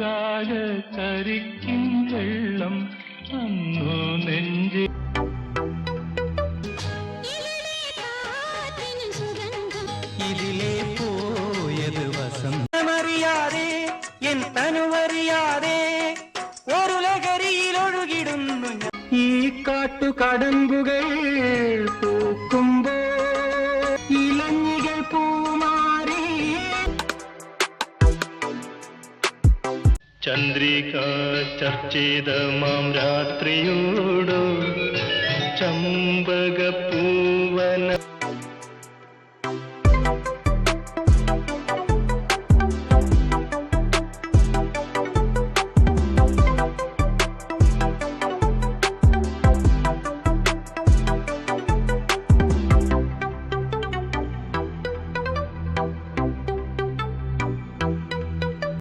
രാഗ കരിക്കിൻ വെള്ളം അന്നു നെഞ്ചി ഇതിലേ പോയത് വസന്തമറിയാതെ എൻ തനുവറിയാതെ ഒരു ലഹരിയിൽ ഒഴുകിടുന്നു ഞാൻ. ഈ കാട്ടു കടമ്പുകൾ പൂക്കുമ്പോ ചന്ദ്രിക ചർച്ചിത മാം രാത്രിയോടോ. ചമ്പകപ്പൂ